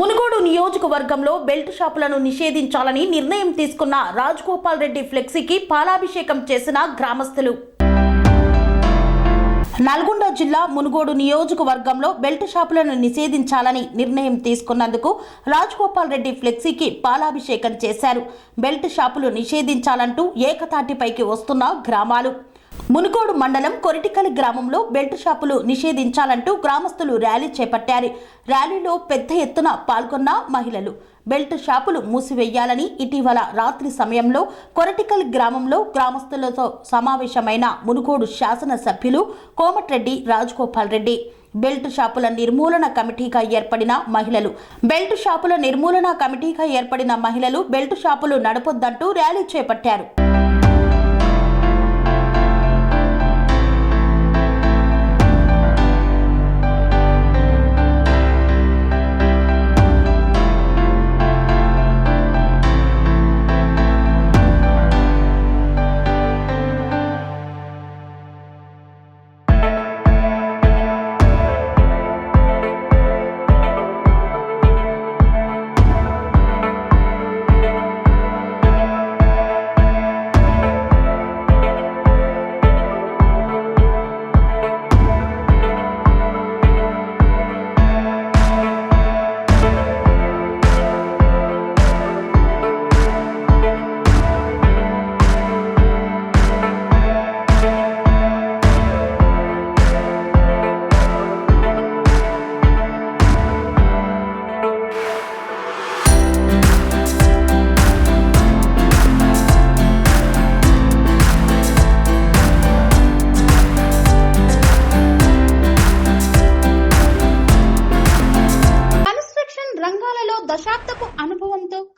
మునుగోడు నియోజకవర్గంలో బెల్ట్ షాపులను నిషేధించాలని నిర్ణయం తీసుకున్న రాజగోపాల్ రెడ్డి ఫ్లెక్సీకి పాలాభిషేకం చేసిన గ్రామస్తులు. నల్గొండ జిల్లా మునుగోడు నియోజకవర్గంలో బెల్ట్ షాపులను నిషేధించాలని నిర్ణయం తీసుకున్నందుకు రాజగోపాల్ రెడ్డి ఫ్లెక్సీకి పాలాభిషేకం చేశారు. బెల్ట్ షాపులు నిషేధించాలంటూ ఏకతాటిపైకి వస్తున్న గ్రామాలు. మునుగోడు మండలం కొరిటికల్ గ్రామంలో బెల్ట్ షాపులు నిషేధించాలంటూ గ్రామస్తులు ర్యాలీ చేపట్టారు. ర్యాలీలో పెద్ద ఎత్తున పాల్గొన్న మహిళలు. బెల్ట్ షాపులు మూసివేయాలని ఇటీవల రాత్రి సమయంలో కొరటికల్ గ్రామంలో గ్రామస్తులతో సమావేశమైన మునుగోడు శాసనసభ్యులు కోమటిరెడ్డి రాజగోపాల్ రెడ్డి. బెల్ట్ షాపుల నిర్మూలన కమిటీగా ఏర్పడిన మహిళలు. బెల్ట్ షాపుల నిర్మూలన కమిటీగా ఏర్పడిన మహిళలు బెల్ట్ షాపులు నడపొద్దంటూ ర్యాలీ చేపట్టారు.